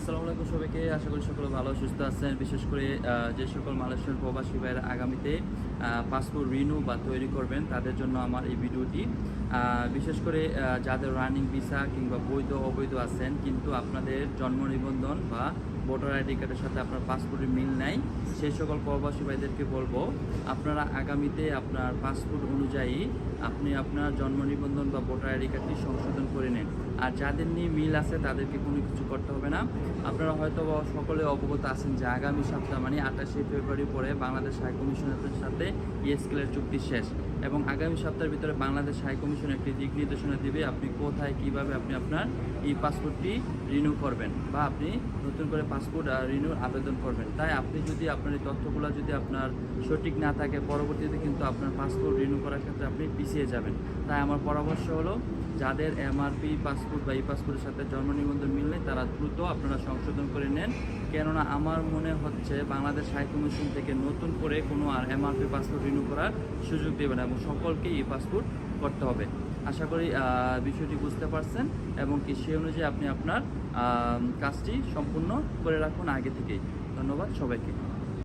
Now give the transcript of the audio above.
আসসালামু আলাইকুম সবাইকে। আশা করি সকলে ভালো, সুস্থ আছেন। বিশেষ করে যে সকল মালয়েশিয়ার প্রবাসী ভাইয়েরা আগামীতে পাসপোর্ট রিনিউ বা তৈরি করবেন, তাদের জন্য আমার এই ভিডিওটি। বিশেষ করে যাদের রানিং ভিসা কিংবা বৈধ অবৈধ আছেন, কিন্তু আপনাদের জন্ম নিবন্ধন বা ভোটার আইডি কার্ডের সাথে আপনার পাসপোর্টের মিল নাই সেই সকল প্রবাসী ভাইদেরকে বলব, আপনারা আগামীতে আপনার পাসপোর্ট অনুযায়ী আপনি আপনার জন্ম নিবন্ধন বা ভোটার আইডি কার্ডটি সংশোধন করে নেন। আর যাদের নিয়ে মিল আছে, তাদেরকে কোনো কিছু করতে হবে না। আপনারা হয়তো সকলে অবগত আছেন যে আগামী সপ্তাহ মানে আঠাশে ফেব্রুয়ারি পরে বাংলাদেশ হাই সাথে ইয়েসকেলের চুক্তি শেষ। এবং আগামী সপ্তাহের ভিতরে বাংলাদেশ হাই কমিশন একটি দিক নির্দেশনা দিবে আপনি কোথায়, কীভাবে আপনি আপনার এই পাসপোর্টটি রিনিউ করবেন বা আপনি নতুন করে পাসপোর্ট রিনিউর আবেদন করবেন। তাই আপনি যদি আপনার এই তথ্যগুলো যদি আপনার সঠিক না থাকে, পরবর্তীতে কিন্তু আপনার পাসপোর্ট রিনিউ করার ক্ষেত্রে আপনি পিছিয়ে যাবেন। তাই আমার পরামর্শ হলো, যাদের এমআরপি পাসপোর্ট বা ই পাসপোর্টের সাথে জন্ম নিবন্ধন মিললে তারা দ্রুত আপনারা সংশোধন করে নেন। কেননা আমার মনে হচ্ছে বাংলাদেশ হাই কমিশন থেকে নতুন করে কোনো আর এমআরপি পাসপোর্ট রিনিউ করার সুযোগ দেবে না। এবং সকলকে ই পাসপোর্ট করতে হবে। আশা করি বিষয়টি বুঝতে পারছেন এবং কি সেই অনুযায়ী আপনি আপনার কাজটি সম্পূর্ণ করে রাখুন আগে থেকেই। ধন্যবাদ সবাইকে।